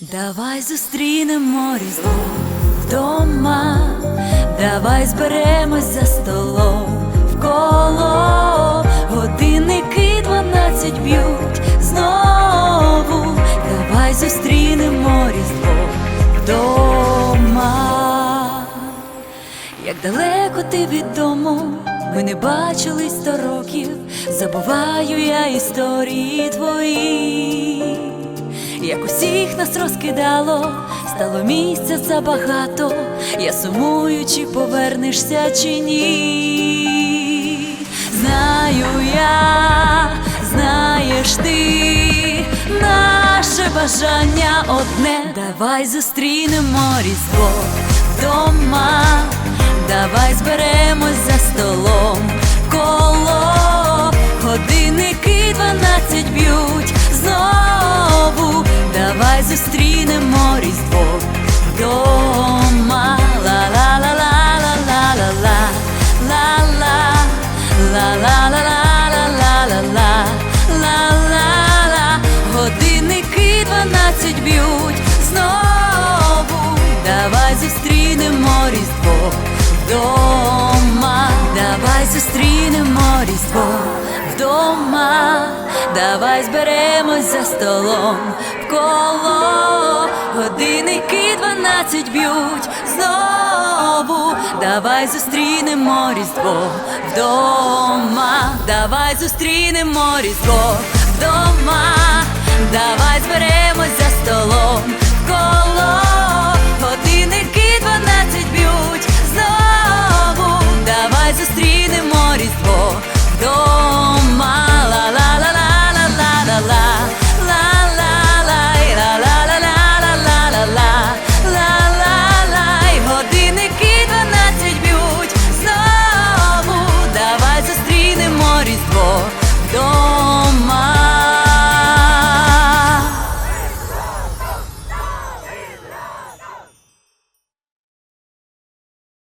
Давай зустрінемо різдво вдома, давай зберемось за столом. Вколо, годинники дванадцять б'ють знову, давай зустрінемо різдво вдома. Як далеко ти від дому, ми не бачились сто років, забуваю я історії твої, як усіх нас розкидало, стало місця забагато, я сумую, чи повернешся, чи ні. Знаю я, знаєш ти, наше бажання одне. Давай зустрінемо різдво вдома, давай давай зустрінемо різдво вдома. Ла-ла-ла-ла-ла-ла-ла, ла-ла, ла-ла-ла-ла-ла-ла-ла, ла-ла-ла, годинники дванадцять б'ють. Знову, давай зустрінемо різдво вдома, давай зустрінемо різдво вдома, давай зберемось за столом. В коло годинники дванадцять б'ють знову, давай зустрінемо різдво вдома, давай зустрінемо різдво вдома.